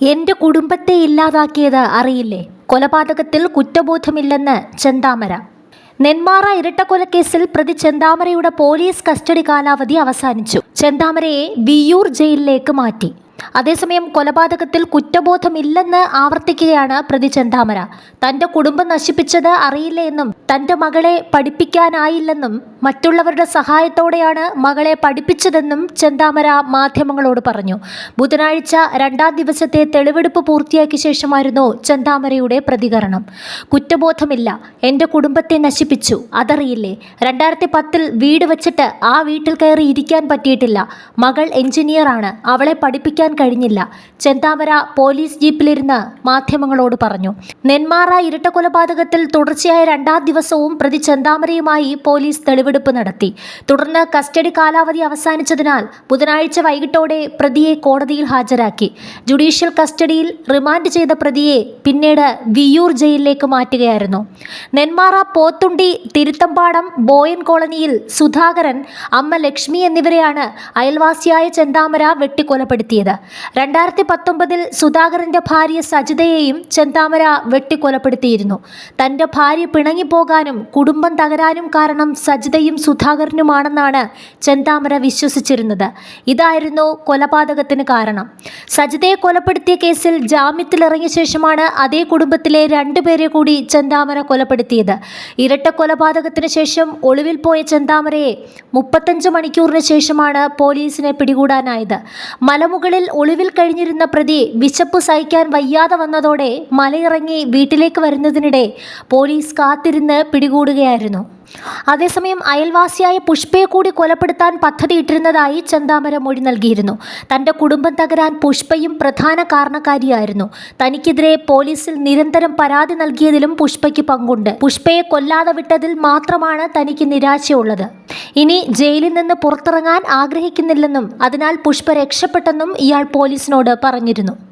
എന്റെ കുടുംബത്തെ ഇല്ലാതാക്കിയത് അറിയില്ലേ? കൊലപാതകത്തിൽ കുറ്റബോധമില്ലെന്ന് ചെന്താമര. നെന്മാറ ഇരട്ടക്കൊലക്കേസിൽ പ്രതി ചെന്താമരയുടെ പോലീസ് കസ്റ്റഡി കാലാവധി അവസാനിച്ചു. ചെന്താമരയെ വിയൂർ ജയിലിലേക്ക് മാറ്റി. അതേസമയം കൊലപാതകത്തിൽ കുറ്റബോധമില്ലെന്ന് ആവർത്തിക്കുകയാണ് പ്രതി ചെന്താമര. തന്റെ കുടുംബം നശിപ്പിച്ചത് അറിയില്ല എന്നും തന്റെ മകളെ പഠിപ്പിക്കാനായില്ലെന്നും മറ്റുള്ളവരുടെ സഹായത്തോടെയാണ് മകളെ പഠിപ്പിച്ചതെന്നും ചെന്താമര മാധ്യമങ്ങളോട് പറഞ്ഞു. ബുധനാഴ്ച രണ്ടാം ദിവസത്തെ തെളിവെടുപ്പ് പൂർത്തിയാക്കിയ ശേഷമായിരുന്നു ചെന്താമരയുടെ പ്രതികരണം. കുറ്റബോധമില്ല. എന്റെ കുടുംബത്തെ നശിപ്പിച്ചു. അതറിയില്ലേ? രണ്ടായിരത്തി പത്തിൽ വീട് വെച്ചിട്ട് ആ വീട്ടിൽ കയറി ഇരിക്കാൻ പറ്റിയിട്ടില്ല. മകൾ എഞ്ചിനീയറാണ്. അവളെ പഠിപ്പിക്കാൻ കഴിഞ്ഞില്ല. ചെന്താമര പോലീസ് ജീപ്പിലിരുന്ന് മാധ്യമങ്ങളോട് പറഞ്ഞു. നെന്മാറ ഇരട്ടക്കൊലപാതകത്തിൽ തുടർച്ചയായ രണ്ടാം ദിവസവും പ്രതി ചെന്താമരയുമായി പോലീസ് തെളിവെടുപ്പ് നടത്തി. തുടർന്ന് കസ്റ്റഡി കാലാവധി അവസാനിച്ചതിനാൽ ബുധനാഴ്ച വൈകിട്ടോടെ പ്രതിയെ കോടതിയിൽ ഹാജരാക്കി. ജുഡീഷ്യൽ കസ്റ്റഡിയിൽ റിമാൻഡ് ചെയ്ത പ്രതിയെ പിന്നീട് വിയൂർ ജയിലിലേക്ക് മാറ്റുകയായിരുന്നു. നെന്മാറ പോത്തുണ്ടി തിരുത്തമ്പാടം ബോയൻ കോളനിയിൽ സുധാകരൻ അമ്മ ലക്ഷ്മി എന്നിവരെയാണ് അയൽവാസിയായ ചെന്താമര വെട്ടിക്കൊലപ്പെടുത്തിയത്. രണ്ടായിരത്തി പത്തൊമ്പതിൽ സുധാകരന്റെ ഭാര്യ സജിതയെയും ചെന്താമര വെട്ടിക്കൊലപ്പെടുത്തിയിരുന്നു. തന്റെ ഭാര്യ പിണങ്ങിപ്പോകാനും കുടുംബം തകരാനും കാരണം സജിതയും സുധാകരനുമാണെന്നാണ് ചെന്താമര വിശ്വസിച്ചിരുന്നത്. ഇതായിരുന്നു കൊലപാതകത്തിന് കാരണം. സജിതയെ കൊലപ്പെടുത്തിയ കേസിൽ ജാമ്യത്തിലിറങ്ങിയ ശേഷമാണ് അതേ കുടുംബത്തിലെ രണ്ടുപേരെ കൂടി ചെന്താമര കൊലപ്പെടുത്തിയത്. ഇരട്ട കൊലപാതകത്തിന് ശേഷം ഒളിവിൽ പോയ ചെന്താമരയെ മുപ്പത്തഞ്ച് മണിക്കൂറിന് ശേഷമാണ് പോലീസിനെ പിടികൂടാനായത്. മലമുകളിൽ ഒളിവിൽ കഴിഞ്ഞിരുന്ന പ്രതി വിശപ്പ് സഹിക്കാൻ വയ്യാതെ വന്നതോടെ മലയിറങ്ങി വീട്ടിലേക്ക് വരുന്നതിനിടെ പോലീസ് കാത്തിരുന്ന് പിടികൂടുകയായിരുന്നു. അതേസമയം അയൽവാസിയായ പുഷ്പയെ കൂടി കൊലപ്പെടുത്താൻ പദ്ധതിയിട്ടിരുന്നതായി ചന്ദാമര മൊഴി നൽകിയിരുന്നു. തന്റെ കുടുംബം തകരാൻ പുഷ്പയും പ്രധാന കാരണക്കാരിയായിരുന്നു. തനിക്കെതിരെ പോലീസിൽ നിരന്തരം പരാതി നൽകിയതിലും പുഷ്പയ്ക്ക് പങ്കുണ്ട്. പുഷ്പയെ കൊല്ലാതെ വിട്ടതിൽ മാത്രമാണ് തനിക്ക് നിരാശയുള്ളത്. ഇനി ജയിലിൽ നിന്ന് പുറത്തിറങ്ങാൻ ആഗ്രഹിക്കുന്നില്ലെന്നും അതിനാൽ പുഷ്പ രക്ഷപ്പെട്ടെന്നും ഇയാൾ പോലീസിനോട് പറഞ്ഞിരുന്നു.